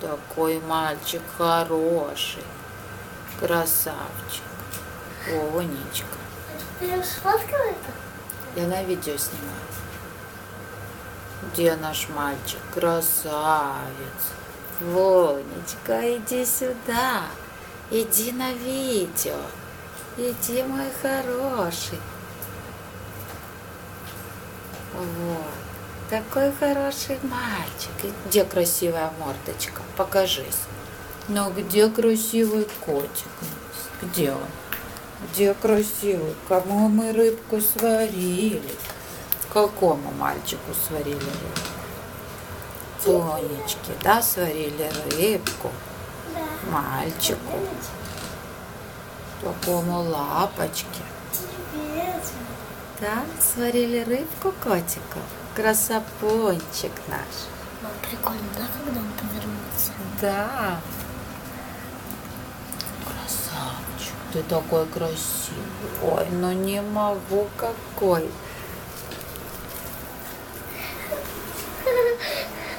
Такой мальчик хороший. Красавчик. Вонечка. Ты сфоткал это? Я на видео снимаю. Где наш мальчик? Красавец. Вонечка, иди сюда. Иди на видео. Иди, мой хороший. Вот. Такой хороший мальчик. И Где красивая мордочка? Покажись. Ну, где красивый котик? Где он? Где красивый? Кому мы рыбку сварили? Какому мальчику сварили рыбку? Тонечке, да, сварили рыбку? Да. Мальчику, такому лапочке. Да, сварили рыбку котику. Красопончик наш. Мам, прикольно, да, когда он повернулся? Да. Красавчик, ты такой красивый. Ой, ну не могу какой.